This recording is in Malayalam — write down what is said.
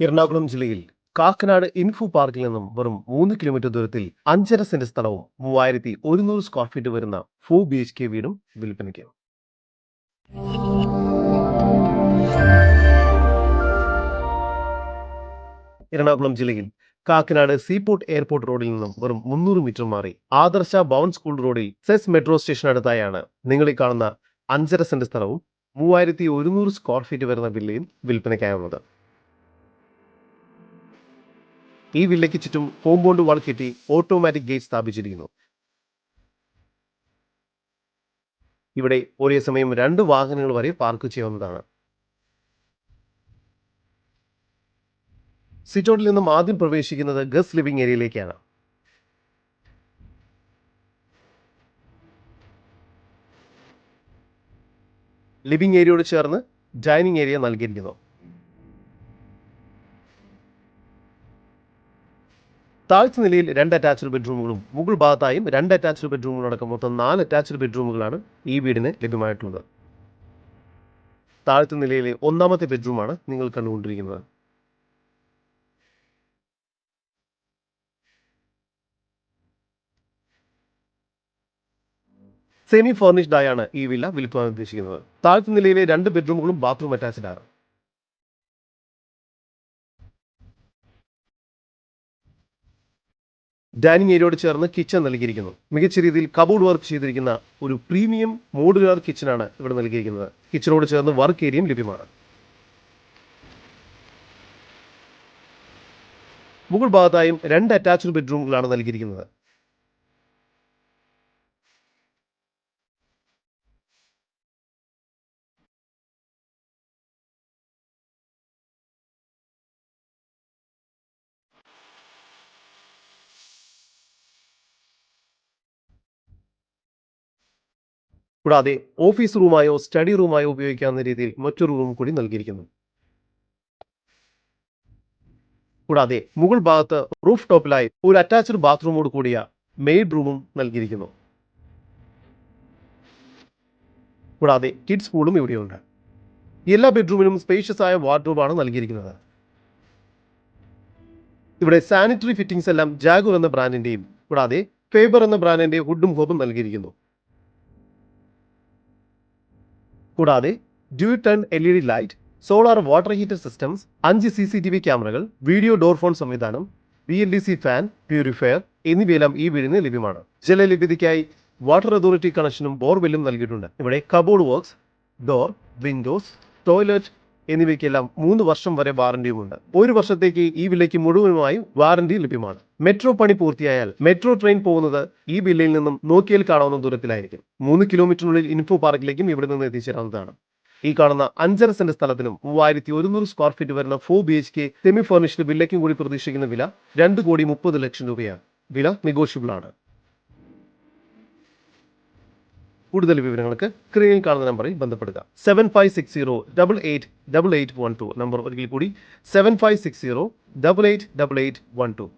എറണാകുളം ജില്ലയിൽ കാക്കനാട് ഇൻഫോ പാർക്കിൽ നിന്നും വെറും മൂന്ന് കിലോമീറ്റർ ദൂരത്തിൽ അഞ്ചര സെന്റ് സ്ഥലവും മൂവായിരത്തി ഒരുന്നൂറ് സ്ക്വയർ ഫീറ്റ് വരുന്ന ഫോർ ബി എച്ച് കെ വീടും വിൽപ്പനയ്ക്ക്. എറണാകുളം ജില്ലയിൽ കാക്കനാട് സീപോർട്ട് എയർപോർട്ട് റോഡിൽ നിന്നും വെറും മുന്നൂറ് മീറ്റർ മാറി ആദർശ ഭവൻ സ്കൂൾ റോഡിൽ സെസ് മെട്രോ സ്റ്റേഷൻ അടുത്തായാണ് നിങ്ങൾ ഈ കാണുന്ന അഞ്ചര സെന്റ് സ്ഥലവും മൂവായിരത്തി ഒരുന്നൂറ് സ്ക്വയർ ഫീറ്റ് വരുന്ന വില്ലയും വിൽപ്പനയ്ക്കായുള്ളത്. ഈ വില്ലയ്ക്ക് ചുറ്റും കോമ്പൗണ്ട് വാൾ കെട്ടി ഓട്ടോമാറ്റിക് ഗേറ്റ് സ്ഥാപിച്ചിരിക്കുന്നു. ഇവിടെ ഒരേ സമയം രണ്ട് വാഹനങ്ങൾ വരെ പാർക്ക് ചെയ്യാവുന്നതാണ്. സിറ്റോണിൽ നിന്നും ആദ്യം പ്രവേശിക്കുന്നത് ഗസ് ലിവിംഗ് ഏരിയയിലേക്കാണ്. ലിവിംഗ് ഏരിയയോട് ചേർന്ന് ഡൈനിങ് ഏരിയ നൽകിയിരിക്കുന്നു. താഴ്ച നിലയിൽ രണ്ട് അറ്റാച്ച്ഡ് ബെഡ്റൂമുകളും മുകൾ ഭാഗത്തായും രണ്ട് അറ്റാച്ച്ഡ് ബെഡ്റൂമുകളടക്കം മൊത്തം നാല് അറ്റാച്ച്ഡ് ബെഡ്റൂമുകളാണ് ഈ വീടിന് ലഭ്യമായിട്ടുള്ളത്. താഴത്തെ നിലയിലെ ഒന്നാമത്തെ ബെഡ്റൂമാണ് നിങ്ങൾ കണ്ടുകൊണ്ടിരിക്കുന്നത്. സെമി ഫർണിഷ്ഡ് ആയാണ് ഈ വില്ല വിൽപ്പാൻ ഉദ്ദേശിക്കുന്നത്. താഴത്തെ നിലയിലെ രണ്ട് ബെഡ്റൂമുകളും ബാത്റൂം അറ്റാച്ച്ഡ് ആണ്. ഡൈനിങ് ഏരിയയോട് ചേർന്ന് കിച്ചൺ നൽകിയിരിക്കുന്നു. മികച്ച രീതിയിൽ കബോർഡ് വർക്ക് ചെയ്തിരിക്കുന്ന ഒരു പ്രീമിയം മോഡുലാർ കിച്ചണാണ് ഇവിടെ നൽകിയിരിക്കുന്നത്. കിച്ചണോട് ചേർന്ന് വർക്ക് ഏരിയയും ലഭ്യമാണ്. മുകൾ ഭാഗത്തായും രണ്ട് അറ്റാച്ച്ഡ് ബെഡ്റൂമുകളാണ് നൽകിയിരിക്കുന്നത്. കൂടാതെ ഓഫീസ് റൂമായോ സ്റ്റഡി റൂമായോ ഉപയോഗിക്കാവുന്ന രീതിയിൽ മറ്റൊരു റൂം കൂടി നൽകിയിരിക്കുന്നു. കൂടാതെ മുകൾ ഭാഗത്ത് റൂഫ് ടോപ്പിലായി ഒരു അറ്റാച്ച്ഡ് ബാത്റൂമോട് കൂടിയ മെയ്ഡ് റൂമും നൽകിയിരിക്കുന്നു. കൂടാതെ കിഡ്സ് പൂളും ഇവിടെയുണ്ട്. എല്ലാ ബെഡ്റൂമിനും സ്പേഷ്യസ് ആയ വാർഡ്രോബാണ് നൽകിയിരിക്കുന്നത്. ഇവിടെ സാനിറ്ററി ഫിറ്റിംഗ്സ് എല്ലാം ജാഗു എന്ന ബ്രാൻഡിന്റെയും കൂടാതെ ഫേബർ എന്ന ബ്രാൻഡിന്റെ ഹുഡും ഹോബും നൽകിയിരിക്കുന്നു. കൂടാതെ due ton L E D light solar water heater systems അഞ്ച് സി സി ടി വി ക്യാമറകൾ വീഡിയോ ഡോർ ഫോൺ സംവിധാനം V L D C fan purifier എന്നിവയെല്ലാം ഈ വീടിന് ലഭ്യമാണ്. ജലലഭ്യതയ്ക്കായി വാട്ടർ അതോറിറ്റി കണക്ഷനും ബോർവെല്ലും നൽകിയിട്ടുണ്ട്. ഇവിടെ cupboard works door windows toilet എന്നിവയ്ക്കെല്ലാം മൂന്ന് വർഷം വരെ വാറന്റിയുമുണ്ട് ഒരു വർഷത്തേക്ക് ഈ വിലയ്ക്ക് മുഴുവനുമായും വാറണ്ടി ലഭ്യമാണ്. മെട്രോ പണി പൂർത്തിയായാൽ മെട്രോ ട്രെയിൻ പോകുന്നത് ഈ ബില്ലിൽ നിന്നും നോക്കിയാൽ കാണാവുന്ന ദൂരത്തിലായിരിക്കും. മൂന്ന് കിലോമീറ്ററിനുള്ളിൽ ഇൻഫോ പാർക്കിലേക്കും ഇവിടെ നിന്ന് എത്തിച്ചേരാവുന്നതാണ്. ഈ കാണുന്ന അഞ്ചര സെന്റ് സ്ഥലത്തിനും മൂവായിരത്തി ഒരുന്നൂറ് സ്ക്വയർ ഫീറ്റ് വരുന്ന four B H K semi furnished വില്ലയ്ക്കും കൂടി പ്രതീക്ഷിക്കുന്ന വില രണ്ട് കോടി മുപ്പത് ലക്ഷം രൂപയാണ്. വില നെഗോഷ്യബിൾ ആണ്. കൂടുതൽ വിവരങ്ങൾക്ക് സ്ക്രീനിൽ കാണുന്ന നമ്പറിൽ ബന്ധപ്പെടുക. Seven five six zero double eight double eight one two number ഒരിക്കൽ കൂടി seven five six zero double eight double eight one two